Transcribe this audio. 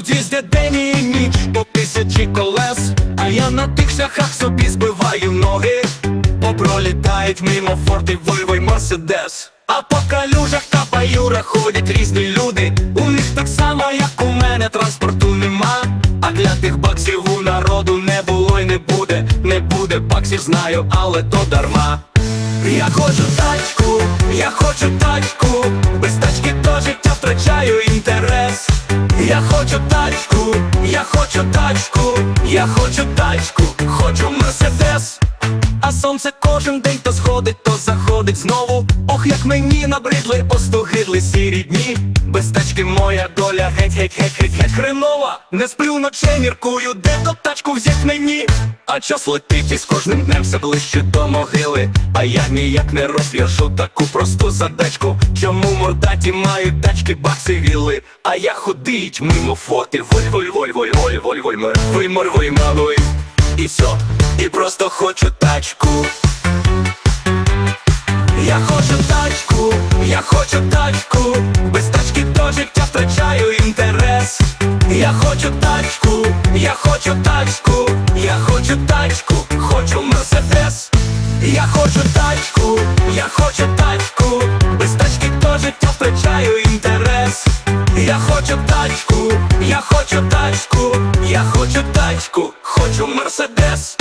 Тут їздять день і ніч по тисячі колес, а я на тих шахах собі збиваю ноги, Попролітають мимо форти Вольво й Мерседес. А по калюжах та баюрах ходять різні люди. У них так само, як у мене, транспорту нема. А для тих баксів у народу не було й не буде. Не буде баксів, знаю, але то дарма. Я хочу тачку, я хочу тачку. Я хочу тачку, я хочу тачку, хочу мерседес. А сонце кожен день то сходить, то заходить знову. Ох, як мені набридли, похидли сірі дні, без тачки моя доля, геть, геть, геть, геть, геть хренова. Не сплю ночей, міркую, де то тачку взять мені. А час летить і з кожним днем все ближче до могили. А я ніяк не розв'яжу таку просту задачку. Чому мордаті мають тачки, бакси віли? А я ходить мимо фоти. Воль, воль, воль, воль, воль, воль, воль, морвий, морвий, мамой. І все, і просто хочу тачку. Я хочу я хочу тачку, без тачки до життя втрачаю інтерес. Я хочу тачку, я хочу тачку, я хочу тачку, хочу мерседес. Я хочу тачку, я хочу тачку, без тачки до життя втрачаю інтерес. Я хочу тачку, я хочу тачку, я хочу тачку, хочу мерседес.